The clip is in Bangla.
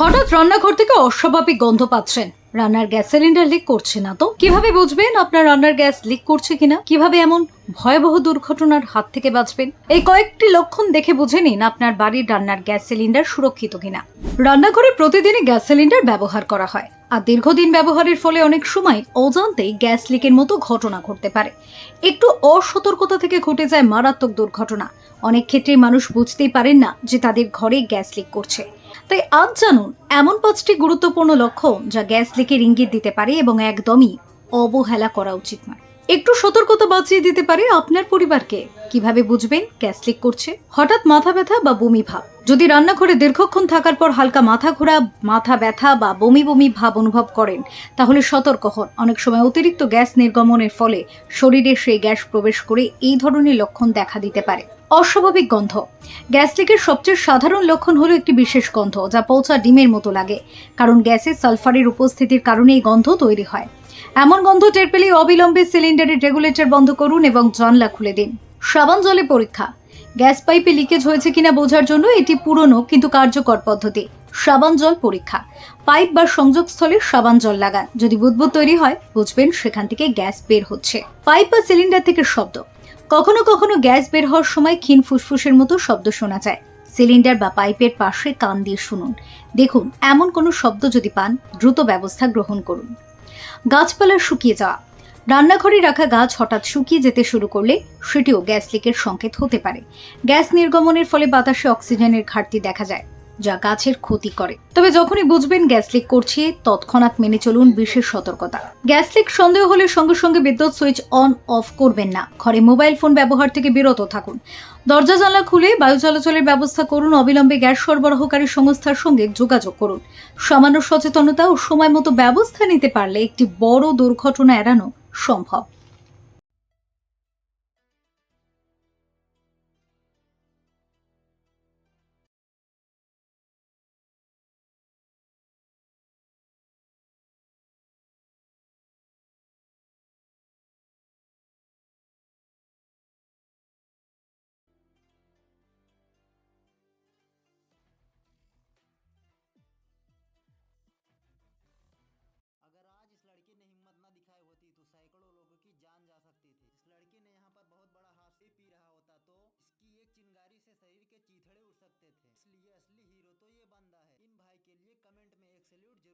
হঠাৎ রান্নাঘর থেকে অস্বাভাবিক গন্ধ পাচ্ছেন। রান্নার গ্যাস সিলিন্ডার লিক করছে না তো? কীভাবে বুঝবেন আপনার রান্নার গ্যাস লিক করছে কিনা? কীভাবে এমন ভয়াবহ দুর্ঘটনার হাত থেকে বাঁচবেন? এই কয়েকটি লক্ষণ দেখে বুঝে নিন আপনার বাড়ির রান্নার গ্যাস সিলিন্ডার সুরক্ষিত কিনা। রান্নাঘরে প্রতিদিনই গ্যাস সিলিন্ডার ব্যবহার করা হয় আর দীর্ঘদিন ব্যবহারের ফলে অনেক সময় অজান্তেই গ্যাস লিকের মতো ঘটনা ঘটতে পারে। একটু অসতর্কতা থেকে ঘটে যায় মারাত্মক দুর্ঘটনা। অনেক ক্ষেত্রে মানুষ বুঝতেই পারেন না যে তাদের ঘরে গ্যাস লিক করছে। তাই আজ জানুন, এমন পাঁচটি গুরুত্বপূর্ণ লক্ষণ যা গ্যাস লিকের ইঙ্গিত দিতে পারে এবং একদমই অবহেলা করা উচিত নয়। একটু সতর্কতা বাঁচিয়ে দিতে পারে আপনার পরিবারকে। কীভাবে বুঝবেন গ্যাস লিক করছে? হঠাৎ মাথা ব্যথা বা বমি ভাব? যদি রান্নাঘরে দীর্ঘক্ষণ থাকার পর হালকা মাথা ঘোরা, মাথা ব্যথা বা বমি বমি ভাব অনুভব করেন, তাহলে সতর্ক হন। অনেক সময় অতিরিক্ত গ্যাস নির্গমনের ফলে শরীরে সেই গ্যাস প্রবেশ করে এই ধরনের লক্ষণ দেখা দিতে পারে। অস্বাভাবিক গন্ধ। গ্যাস লিকের সবচেয়ে সাধারণ লক্ষণ হলো একটি বিশেষ গন্ধ, যা পৌঁছা ডিমের মতো লাগে, কারণ গ্যাসে সালফারের উপস্থিতির কারণে এই গন্ধ তৈরি হয়। এমন গন্ধ টের পেলেই অবিলম্বে সিলিন্ডারের রেগুলেটর বন্ধ করুন এবং জানলা খুলে দিন। সাবান জলে পরীক্ষা। গ্যাস পাইপে লিকেজ হয়েছে কিনা বোঝার জন্য এটি পুরনো কিন্তু কার্যকর পদ্ধতি। সাবান জল পরীক্ষা। পাইপ বা সংযোগস্থলে সাবান জল লাগান। যদি বুদবুদ তৈরি হয়, বুঝবেন সেখান থেকে গ্যাস বের হচ্ছে। পাইপ বা সিলিন্ডার থেকে শব্দ। কখনো কখনো গ্যাস বের হওয়ার সময় ক্ষীণ ফুসফুসের মতো শব্দ শোনা যায়। সিলিন্ডার বা পাইপের পাশে কান দিয়ে শুনুন। দেখুন, এমন কোনো শব্দ যদি পান, দ্রুত ব্যবস্থা গ্রহণ করুন। গাছপালা শুকিয়ে যাওয়া। রান্নাঘরে রাখা গাছ হঠাৎ শুকিয়ে যেতে শুরু করলে সেটিও গ্যাস লিকের সংকেত হতে পারে। গ্যাস নির্গমনের ফলে বাতাসে অক্সিজেনের ঘাটতি দেখা যায়। যা গাছের ক্ষতি করে। তবে যখনই বুঝবেন গ্যাস লিক করছে, তৎক্ষণাৎ মেনে চলুন বিশেষ সতর্কতা। গ্যাস লিক সন্দেহ হলে সঙ্গে সঙ্গে বিদ্যুৎ সুইচ অন, অফ করবেন না। ঘরে মোবাইল ফোন ব্যবহার থেকে বিরত থাকুন। দরজা, জানলা খুলে বায়ু চলাচলের ব্যবস্থা করুন। অবিলম্বে গ্যাস সরবরাহকারী সংস্থার সঙ্গে যোগাযোগ করুন। সামান্য সচেতনতা ও সময় মতো ব্যবস্থা নিতে পারলে একটি বড় দুর্ঘটনা এড়ানো সম্ভব। असली हीरो तो ये बंदा है। इन भाई के लिए कमेंट में एक सैल्यूट